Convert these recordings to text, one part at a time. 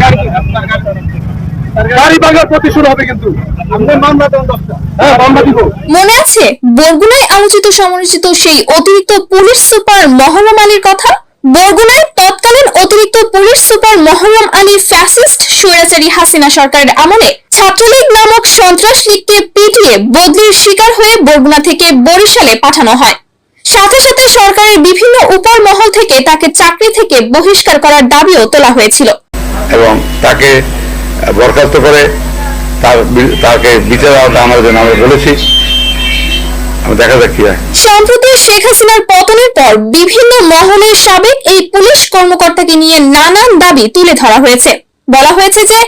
গাড়ি মনে আছে বরগুনায় আলোচিত সমালোচিত সেই অতিরিক্ত পুলিশ সুপার মহরম আলীর কথা? বরগুনায় তৎকালীন অতিরিক্ত police super Moharram Ali fascist স্বৈরাচারী হাসিনা সরকারের আমলে ছাত্রলীগ নামক সন্ত্রাস লীগকে পিটিয়ে বদলির শিকার হয়ে বরগুনা থেকে বরিশালে পাঠানো হয়। সাথে সাথে সরকারের বিভিন্ন উপর মহল থেকে তাকে চাকরি থেকে বহিষ্কার করার দাবিও তোলা হয়েছিল। এবং তাকে বরখাস্ত করে তার তাকে বিচার আওতা আমার জন্য আমরা বলেছি। আমরা দেখা যাক কি হয়। সম্প্রতি শেখ হাসিনার পতনের পর বিভিন্ন মহলের সাবেক এই পুলিশ কর্মকর্তাকে নিয়ে নানান দাবি তুলে ধরা হয়েছে। বলা হয়েছে যে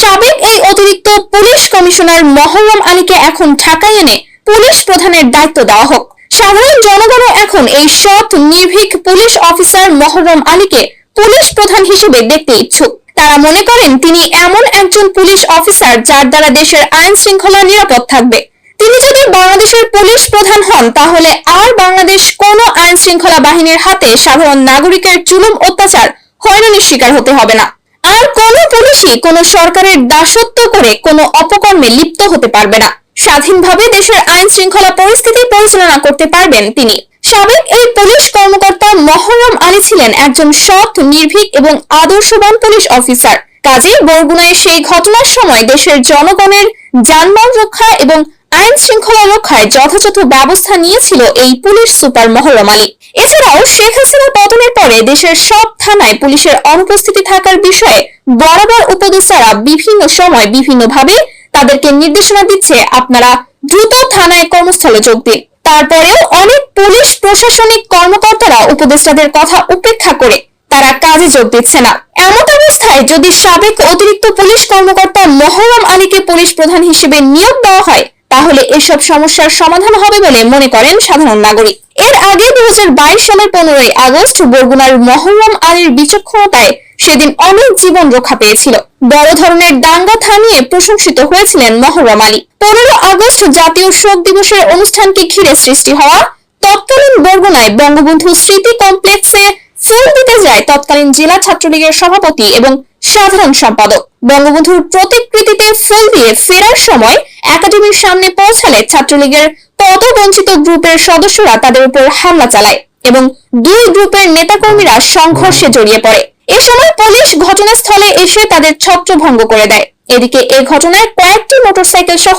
সাবেক এই অতিরিক্ত পুলিশ কমিশনার মহরম আলীকে এখন ঢাকায় এনে পুলিশ প্রধানের দায়িত্ব দেওয়া হোক। সাধারণ জনগণও এখন এই সৎ, নির্ভীক পুলিশ অফিসার মহরম আলীকে পুলিশ প্রধান হিসেবে দেখতে ইচ্ছুক। তারা মনে করেন তিনি এমন একজন পুলিশ অফিসার যার দ্বারা দেশের আইন শৃঙ্খলা নিরাপদ থাকবে। তিনি যদি বাংলাদেশের পুলিশ প্রধান হন, তাহলে আর বাংলাদেশ কোন আইন শৃঙ্খলা বাহিনীর হাতে সাধারণ নাগরিকের জুলুম অত্যাচার হয়রানির শিকার হতে হবে না। আর কোন পুলিশই কোন সরকারের দাসত্ব করে কোন অপকর্মে লিপ্ত হতে পারবে না। স্বাধীনভাবে দেশের আইন শৃঙ্খলা পরিস্থিতি পরিচালনা করতে পারবেন তিনি। সাবেক এই পুলিশ কর্মকর্তা মহরম আলী ছিলেন একজন সৎ, নির্ভীক এবং আদর্শবান পুলিশ অফিসার। কাজেই বরগুনায় সেই ঘটনার সময় দেশের জনগণের যানবাহন রক্ষা এবং আইন শৃঙ্খলা রক্ষায় যথাযথ ব্যবস্থা নিয়েছিল এই পুলিশ সুপার মহরম আলী। এছাড়াও শেখ হাসিনা পতনের পরে দেশের সব থানায় পুলিশের অনুপস্থিতি থাকার বিষয়ে বরাবর উপদেষ্টারা বিভিন্ন সময় বিভিন্নভাবে তাদেরকে নির্দেশনা দিচ্ছে আপনারা দ্রুত থানায় কর্মস্থলে যোগ দিন। তারপরেও অনেক পুলিশ প্রশাসনিক কর্মকর্তারা উপদেষ্টাদের কথা উপেক্ষা করে তারা কাজে যোগ দিচ্ছে না। এমন অবস্থায় যদি সাবেক অতিরিক্ত পুলিশ কর্মকর্তা মহরম আলীকে পুলিশ প্রধান হিসেবে নিয়োগ দেওয়া হয়, তাহলে এসব সমস্যার সমাধান হবে বলে মনে করেন সাধারণ নাগরিক। এর আগে দু হাজার বাইশ সালের পনেরোই আগস্ট বরগুনার মহরম আলীর বিচক্ষণতায় সেদিন অনেক জীবন রক্ষা পেয়েছিল। বড় ধরনের দাঙ্গা থামিয়ে প্রশংসিত হয়েছিলেন মহরম আলী। পনেরো আগস্ট জাতীয় শোক দিবসের অনুষ্ঠানকে ঘিরে সৃষ্টি হওয়া তৎকালীন বরগুনায় বঙ্গবন্ধু স্মৃতি কমপ্লেক্সে ফুল দিতে যায় তৎকালীন জেলা ছাত্রলীগের সভাপতি এবং সাধারণ সম্পাদক। বঙ্গবন্ধুর প্রতিকৃতিতে ফুল দিয়ে ফেরার সময় একাডেমির সামনে পৌঁছালে ছাত্রলীগের পদবঞ্চিত গ্রুপের সদস্যরা তাদের উপর হামলা চালায় এবং দুই গ্রুপের নেতাকর্মীরা সংঘর্ষে জড়িয়ে পড়ে। এ সময় পুলিশ ঘটনাস্থলে এসে তাদের ছত্রভঙ্গ করে দেয়। এদিকে এ ঘটনায় কয়েকটি মোটরসাইকেল সহ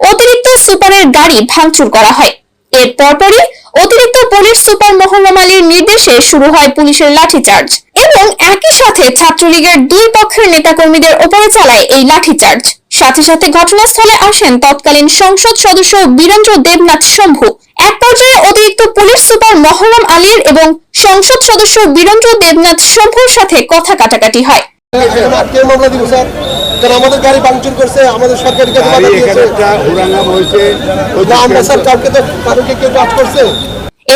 অতিরিক্ত সুপারের গাড়ি ভাঙচুর করা হয়। এর পরপরই অতিরিক্ত পুলিশ সুপার মোহাম্মদ আলীর নির্দেশে শুরু হয় পুলিশের লাঠিচার্জ এবং একই সাথে ছাত্রলীগের দুই পক্ষের নেতাকর্মীদের ওপরে চালায় এই লাঠিচার্জ। সাথে সাথে ঘটনাস্থলে আসেন তৎকালীন সংসদ সদস্য বীরেন্দ্র দেবনাথ শম্ভু। এক পর্যায়ে অতিরিক্ত পুলিশ সুপার মহরম আলীর এবং সংসদ সদস্য বীরেন্দ্র দেবনাথ শম্ভুর সাথে কথা কাটাকাটি হয়। কারণ আমাদের গাড়ি করছে আমাদের সরকারি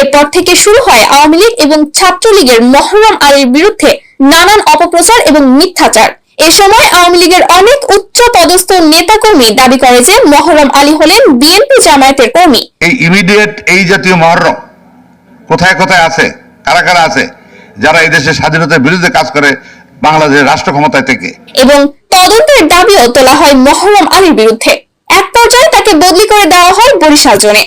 এরপর থেকে শুরু হয় আওয়ামী লীগ এবং ছাত্রলীগের মহরম আলীর বিরুদ্ধে নানান অপপ্রচার এবং মিথ্যাচার। এ সময় আওয়ামী লীগের অনেক উচ্চ পদস্থ নেতাকর্মী দাবি করে যে মহরম আলী হলেন বিএনপি জামায়াতের কর্মী। এই ইমিডিয়েট এই জাতীয় মহরম কোথায় কোথায় আছে কারা কারা আছে যারা এই দেশের স্বাধীনতার বিরুদ্ধে কাজ করে বাংলাদেশের রাষ্ট্র ক্ষমতায় থেকে? এবং তদন্তের দাবিও তোলা হয় মহরম আলীর বিরুদ্ধে। এক পর্যায়ে তাকে বদলি করে দেওয়া হয় বরিশাল জোনে।